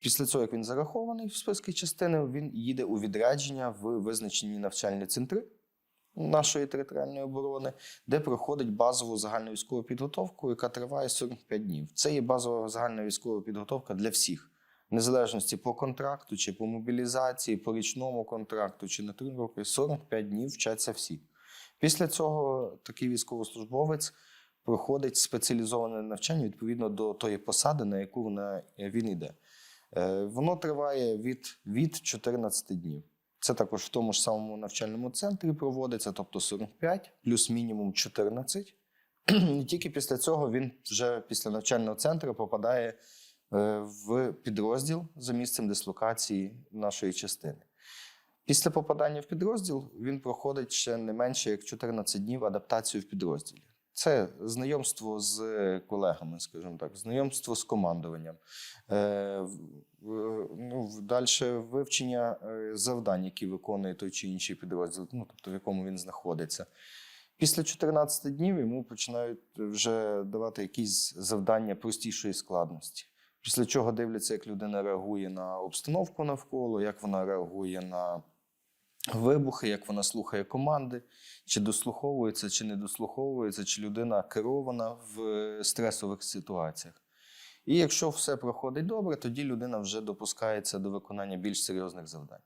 Після цього, як він зарахований в списки частини, він їде у відрядження в визначені навчальні центри нашої територіальної оборони, де проходить базову загальну військову підготовку, яка триває 45 днів. Це є базова загальна військова підготовка для всіх, незалежності по контракту, чи по мобілізації, по річному контракту, чи на три роки. 45 днів вчаться всі. Після цього такий військовослужбовець проходить спеціалізоване навчання відповідно до тої посади, на яку він йде. Е, Воно триває від, від 14 днів. Це також в тому ж самому навчальному центрі проводиться, тобто 45 плюс мінімум 14. І тільки після цього він вже після навчального центру попадає е, в підрозділ за місцем дислокації нашої частини. Після попадання в підрозділ він проходить ще не менше як 14 днів адаптацію в підрозділі. Це знайомство з колегами, скажімо так, знайомство з командуванням, е, ну, далі вивчення е, завдань, які виконує той чи інший підрозділ, ну, тобто в якому він знаходиться. Після 14 днів йому починають вже давати якісь завдання простішої складності. Після чого дивляться, як людина реагує на обстановку навколо, як вона реагує на вибухи, як вона слухає команди, чи дослуховується, чи не дослуховується, чи людина керована в е, стресових ситуаціях. І якщо все проходить добре, тоді людина вже допускається до виконання більш серйозних завдань.